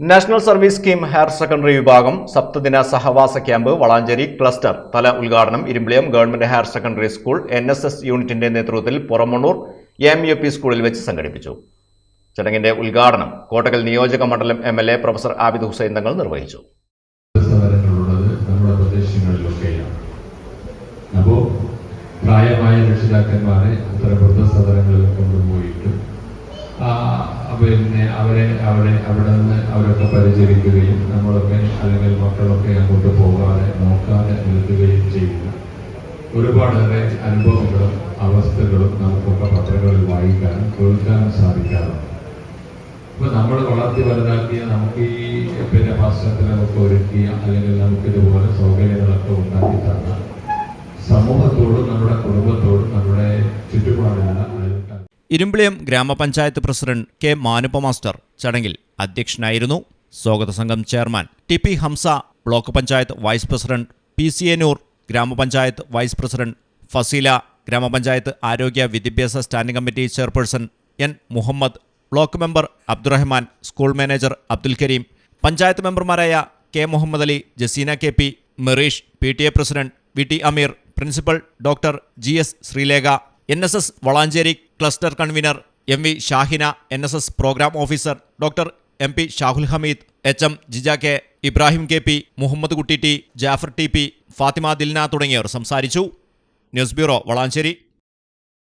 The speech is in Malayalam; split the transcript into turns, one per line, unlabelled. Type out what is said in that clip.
National service scheme higher secondary വിഭാഗം സപ്തദിന സഹവാസ ക്യാമ്പ് വളാഞ്ചേരി ക്ലസ്റ്റർ തല ഉദ്ഘാടനം Irimbiliyam government higher secondary school N S S യൂണിറ്റിന്റെ നേതൃത്വത്തിൽ പുറമണ്ണൂർ എം യു പി സ്കൂളിൽ വെച്ച് സംഘടിപ്പിച്ചു. ചടങ്ങിന്റെ ഉദ്ഘാടനം കോട്ടകൽ നിയോജക മണ്ഡലം M L A professor Abid Hussain Thangal നിർവഹിച്ചു.
അപ്പോൾ പ്രായമായ രക്ഷിതാക്കന്മാരെ അത്തരം വൃദ്ധസദനങ്ങളിൽ കൊണ്ടുപോയിട്ട് പിന്നെ അവരെ അവിടെ അവിടെ നിന്ന് അവരൊക്കെ പരിചരിക്കുകയും നമ്മളൊക്കെ അല്ലെങ്കിൽ മക്കളൊക്കെ അങ്ങോട്ട് പോകാതെ നോക്കാതെ നിൽക്കുകയും ചെയ്യുക ഒരുപാടേറെ അനുഭവങ്ങളും അവസ്ഥകളും നമുക്കൊക്കെ പത്രങ്ങളിൽ വായിക്കാനും കേൾക്കാനും സാധിക്കാറുണ്ട്. ഇപ്പൊ നമ്മൾ വളർത്തി വലുതാക്കിയ നമുക്ക് ഈ പിന്നെ നമുക്ക് ഒരുക്കിയ അല്ലെങ്കിൽ നമുക്ക് ഇതുപോലെ സൗകര്യങ്ങളൊക്കെ ഉണ്ടാക്കി തന്ന സമൂഹത്തോടും നമ്മുടെ കുടുംബത്തോടും നമ്മുടെ അയൽക്കാർ
ഇരുമ്പിളിയം ഗ്രാമപഞ്ചായത്ത് പ്രസിഡന്റ് കെ മാനുപ്പ മാസ്റ്റർ ചടങ്ങിൽ അധ്യക്ഷനായിരുന്നു സ്വാഗത സംഘം chairman T P Hamza block panchayat vice president P C Enoor ഗ്രാമപഞ്ചായത്ത് വൈസ് പ്രസിഡന്റ് ഫസീല ഗ്രാമപഞ്ചായത്ത് ആരോഗ്യ വിദ്യാഭ്യാസ standing committee chairperson N Muhammad block member Abdurahman school manager Abdul Kareem panchayat മെമ്പർമാരായ K Muhammad Ali Jaseena K P Merish P T A president V T Ameer principal doctor G S Sreelekha N S S Valanchery cluster convener M V Shahina N S S programme officer doctor M P Shahul Hameed H M Jija K Ibrahim K P Muhammad Kutty T Jafar T P Fathima Dilna തുടങ്ങിയവർ സംസാരിച്ചു. News bureau Valanchery.